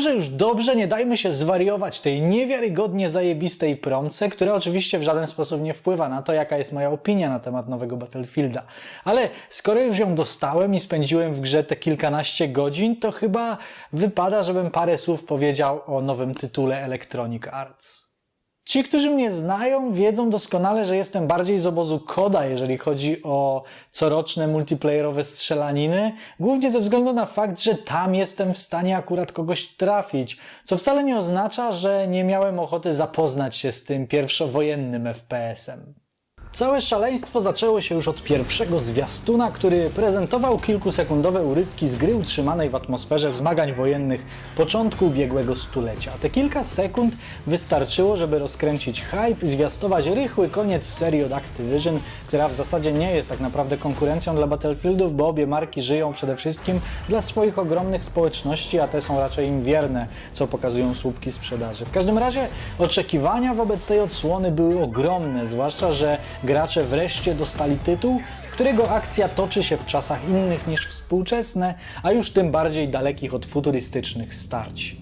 Dobrze już dobrze, nie dajmy się zwariować tej niewiarygodnie zajebistej promce, która oczywiście w żaden sposób nie wpływa na to, jaka jest moja opinia na temat nowego Battlefielda. Ale skoro już ją dostałem i spędziłem w grze te kilkanaście godzin, to chyba wypada, żebym parę słów powiedział o nowym tytule Electronic Arts. Ci, którzy mnie znają, wiedzą doskonale, że jestem bardziej z obozu koda, jeżeli chodzi o coroczne multiplayerowe strzelaniny, głównie ze względu na fakt, że tam jestem w stanie akurat kogoś trafić, co wcale nie oznacza, że nie miałem ochoty zapoznać się z tym pierwszowojennym FPS-em. Całe szaleństwo zaczęło się już od pierwszego zwiastuna, który prezentował kilkusekundowe urywki z gry utrzymanej w atmosferze zmagań wojennych początku ubiegłego stulecia. Te kilka sekund wystarczyło, żeby rozkręcić hype i zwiastować rychły koniec serii od Activision, która w zasadzie nie jest tak naprawdę konkurencją dla Battlefieldów, bo obie marki żyją przede wszystkim dla swoich ogromnych społeczności, a te są raczej im wierne, co pokazują słupki sprzedaży. W każdym razie oczekiwania wobec tej odsłony były ogromne, zwłaszcza, że gracze wreszcie dostali tytuł, którego akcja toczy się w czasach innych niż współczesne, a już tym bardziej dalekich od futurystycznych starć.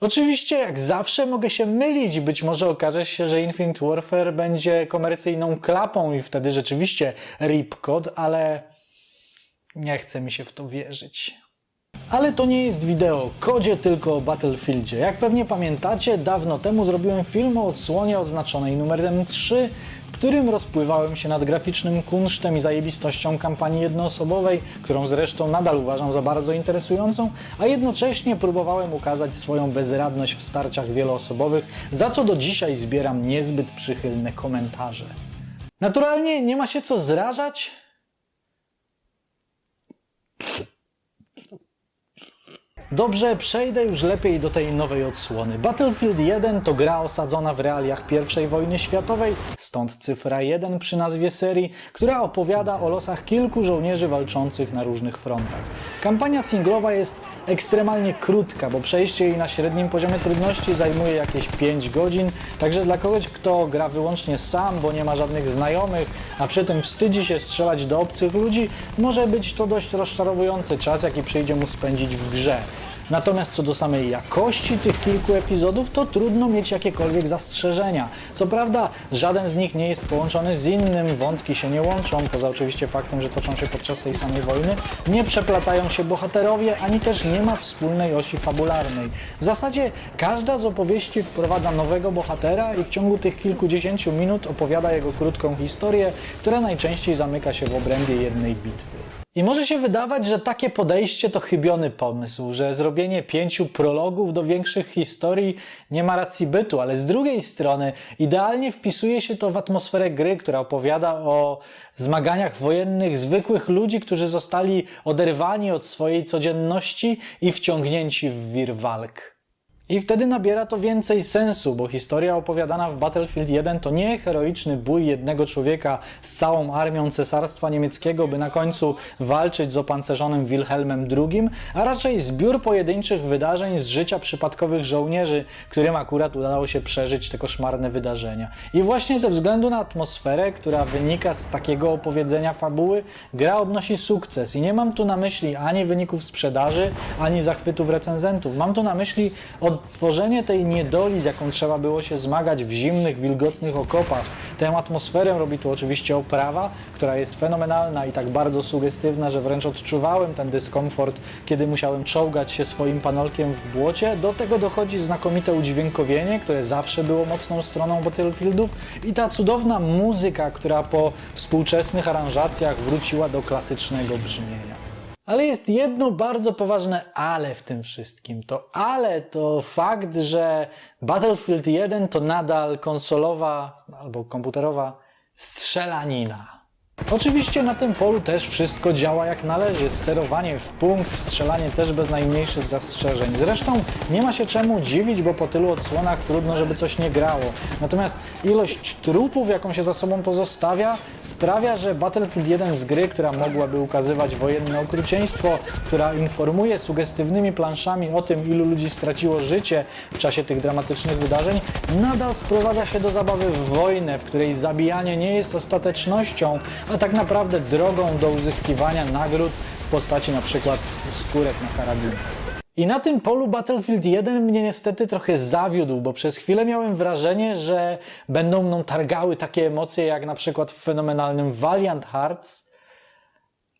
Oczywiście, jak zawsze, mogę się mylić. Być może okaże się, że Infinite Warfare będzie komercyjną klapą i wtedy rzeczywiście rip kod, ale nie chce mi się w to wierzyć. Ale to nie jest wideo o kodzie, tylko o Battlefieldzie. Jak pewnie pamiętacie, dawno temu zrobiłem film o odsłonie oznaczonej numerem 3, w którym rozpływałem się nad graficznym kunsztem i zajebistością kampanii jednoosobowej, którą zresztą nadal uważam za bardzo interesującą, a jednocześnie próbowałem ukazać swoją bezradność w starciach wieloosobowych, za co do dzisiaj zbieram niezbyt przychylne komentarze. Naturalnie nie ma się co zrażać, Dobrze, przejdę już lepiej do tej nowej odsłony. Battlefield 1 to gra osadzona w realiach I wojny światowej, stąd cyfra 1 przy nazwie serii, która opowiada o losach kilku żołnierzy walczących na różnych frontach. Kampania singlowa jest ekstremalnie krótka, bo przejście jej na średnim poziomie trudności zajmuje jakieś 5 godzin, także dla kogoś, kto gra wyłącznie sam, bo nie ma żadnych znajomych, a przy tym wstydzi się strzelać do obcych ludzi, może być to dość rozczarowujący czas, jaki przyjdzie mu spędzić w grze. Natomiast co do samej jakości tych kilku epizodów, to trudno mieć jakiekolwiek zastrzeżenia. Co prawda, żaden z nich nie jest połączony z innym, wątki się nie łączą, poza oczywiście faktem, że toczą się podczas tej samej wojny, nie przeplatają się bohaterowie, ani też nie ma wspólnej osi fabularnej. W zasadzie każda z opowieści wprowadza nowego bohatera i w ciągu tych kilkudziesięciu minut opowiada jego krótką historię, która najczęściej zamyka się w obrębie jednej bitwy. I może się wydawać, że takie podejście to chybiony pomysł, że zrobienie pięciu prologów do większych historii nie ma racji bytu, ale z drugiej strony idealnie wpisuje się to w atmosferę gry, która opowiada o zmaganiach wojennych zwykłych ludzi, którzy zostali oderwani od swojej codzienności i wciągnięci w wir walk. I wtedy nabiera to więcej sensu, bo historia opowiadana w Battlefield 1 to nie heroiczny bój jednego człowieka z całą armią cesarstwa niemieckiego, by na końcu walczyć z opancerzonym Wilhelmem II, a raczej zbiór pojedynczych wydarzeń z życia przypadkowych żołnierzy, którym akurat udało się przeżyć te koszmarne wydarzenia. I właśnie ze względu na atmosferę, która wynika z takiego opowiedzenia fabuły, gra odnosi sukces. I nie mam tu na myśli ani wyników sprzedaży, ani zachwytów recenzentów. Mam tu na myśli odtworzenie tej niedoli, z jaką trzeba było się zmagać w zimnych, wilgotnych okopach. Tę atmosferę robi tu oczywiście oprawa, która jest fenomenalna i tak bardzo sugestywna, że wręcz odczuwałem ten dyskomfort, kiedy musiałem czołgać się swoim panolkiem w błocie. Do tego dochodzi znakomite udźwiękowienie, które zawsze było mocną stroną Battlefieldów i ta cudowna muzyka, która po współczesnych aranżacjach wróciła do klasycznego brzmienia. Ale jest jedno bardzo poważne ale w tym wszystkim. To ale to fakt, że Battlefield 1 to nadal konsolowa albo komputerowa strzelanina. Oczywiście na tym polu też wszystko działa jak należy. Sterowanie w punkt, strzelanie też bez najmniejszych zastrzeżeń. Zresztą nie ma się czemu dziwić, bo po tylu odsłonach trudno, żeby coś nie grało. Natomiast ilość trupów, jaką się za sobą pozostawia, sprawia, że Battlefield 1 z gry, która mogłaby ukazywać wojenne okrucieństwo, która informuje sugestywnymi planszami o tym, ilu ludzi straciło życie w czasie tych dramatycznych wydarzeń, nadal sprowadza się do zabawy w wojnę, w której zabijanie nie jest ostatecznością, a tak naprawdę drogą do uzyskiwania nagród w postaci na przykład skórek na karabinie. I na tym polu Battlefield 1 mnie niestety trochę zawiódł, bo przez chwilę miałem wrażenie, że będą mną targały takie emocje jak na przykład w fenomenalnym Valiant Hearts,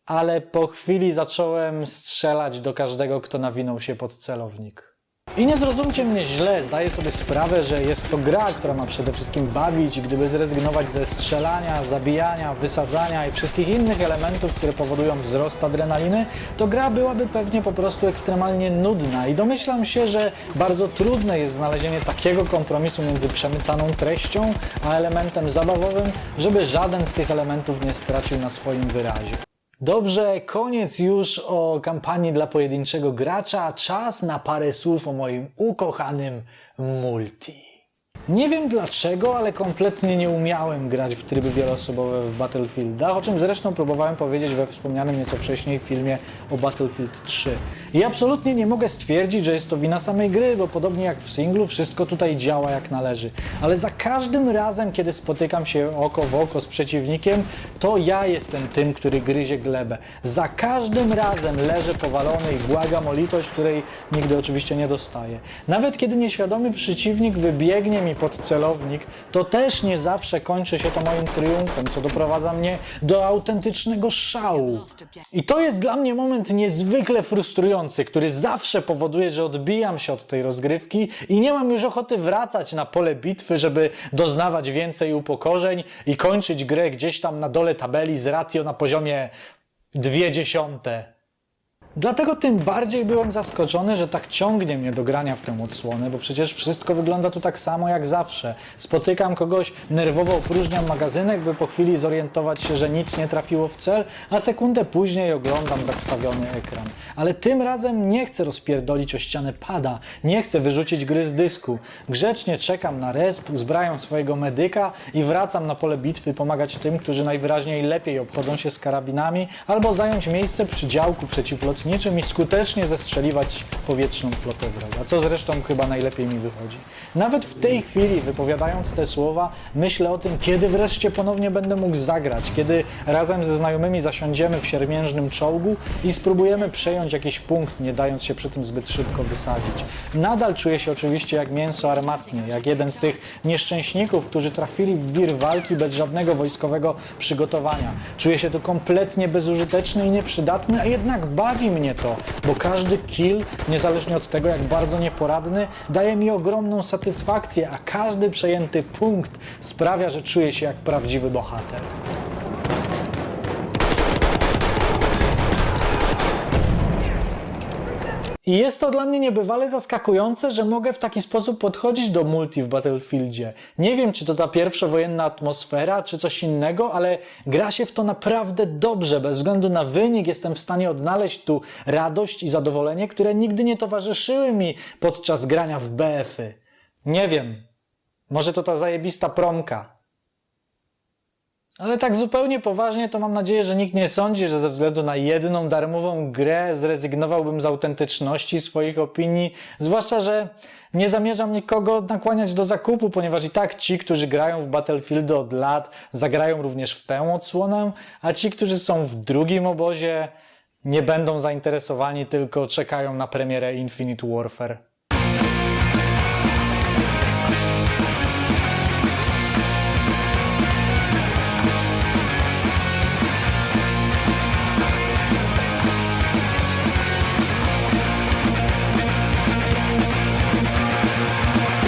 ale po chwili zacząłem strzelać do każdego, kto nawinął się pod celownik. I nie zrozumcie mnie źle, zdaję sobie sprawę, że jest to gra, która ma przede wszystkim bawić gdyby zrezygnować ze strzelania, zabijania, wysadzania i wszystkich innych elementów, które powodują wzrost adrenaliny, to gra byłaby pewnie po prostu ekstremalnie nudna i domyślam się, że bardzo trudne jest znalezienie takiego kompromisu między przemycaną treścią a elementem zabawowym, żeby żaden z tych elementów nie stracił na swoim wyrazie. Dobrze, koniec już o kampanii dla pojedynczego gracza. Czas na parę słów o moim ukochanym multi. Nie wiem dlaczego, ale kompletnie nie umiałem grać w tryby wieloosobowe w Battlefieldach, o czym zresztą próbowałem powiedzieć we wspomnianym nieco wcześniej filmie o Battlefield 3. I absolutnie nie mogę stwierdzić, że jest to wina samej gry, bo podobnie jak w singlu, wszystko tutaj działa jak należy. Ale za każdym razem, kiedy spotykam się oko w oko z przeciwnikiem, to ja jestem tym, który gryzie glebę. Za każdym razem leżę powalony i błagam o litość, której nigdy oczywiście nie dostaję. Nawet kiedy nieświadomy przeciwnik wybiegnie mi pod celownik, to też nie zawsze kończy się to moim triumfem, co doprowadza mnie do autentycznego szału. I to jest dla mnie moment niezwykle frustrujący, który zawsze powoduje, że odbijam się od tej rozgrywki i nie mam już ochoty wracać na pole bitwy, żeby doznawać więcej upokorzeń i kończyć grę gdzieś tam na dole tabeli z ratio na poziomie dwie dziesiąte. Dlatego tym bardziej byłem zaskoczony, że tak ciągnie mnie do grania w tę odsłonę, bo przecież wszystko wygląda tu tak samo jak zawsze. Spotykam kogoś, nerwowo opróżniam magazynek, by po chwili zorientować się, że nic nie trafiło w cel, a sekundę później oglądam zakrwawiony ekran. Ale tym razem nie chcę rozpierdolić o ścianę pada, nie chcę wyrzucić gry z dysku. Grzecznie czekam na resp, uzbrajam swojego medyka i wracam na pole bitwy pomagać tym, którzy najwyraźniej lepiej obchodzą się z karabinami, albo zająć miejsce przy działku przeciwlotniczym i skutecznie zestrzeliwać powietrzną flotę wroga, co zresztą chyba najlepiej mi wychodzi. Nawet w tej chwili, wypowiadając te słowa, myślę o tym, kiedy wreszcie ponownie będę mógł zagrać, kiedy razem ze znajomymi zasiądziemy w siermiężnym czołgu i spróbujemy przejąć jakiś punkt, nie dając się przy tym zbyt szybko wysadzić. Nadal czuję się oczywiście jak mięso armatnie, jak jeden z tych nieszczęśników, którzy trafili w wir walki bez żadnego wojskowego przygotowania. Czuję się tu kompletnie bezużyteczny i nieprzydatny, a jednak bawi mnie to, bo każdy kill, niezależnie od tego jak bardzo nieporadny, daje mi ogromną satysfakcję, a każdy przejęty punkt sprawia, że czuję się jak prawdziwy bohater. I jest to dla mnie niebywale zaskakujące, że mogę w taki sposób podchodzić do multi w Battlefieldzie. Nie wiem, czy to ta pierwszowojenna atmosfera, czy coś innego, ale gra się w to naprawdę dobrze. Bez względu na wynik jestem w stanie odnaleźć tu radość i zadowolenie, które nigdy nie towarzyszyły mi podczas grania w BF-y. Nie wiem. Może to ta zajebista promka. Ale tak zupełnie poważnie to mam nadzieję, że nikt nie sądzi, że ze względu na jedną darmową grę zrezygnowałbym z autentyczności swoich opinii, zwłaszcza, że nie zamierzam nikogo nakłaniać do zakupu, ponieważ i tak ci, którzy grają w Battlefieldy od lat, zagrają również w tę odsłonę, a ci, którzy są w drugim obozie, nie będą zainteresowani, tylko czekają na premierę Infinite Warfare.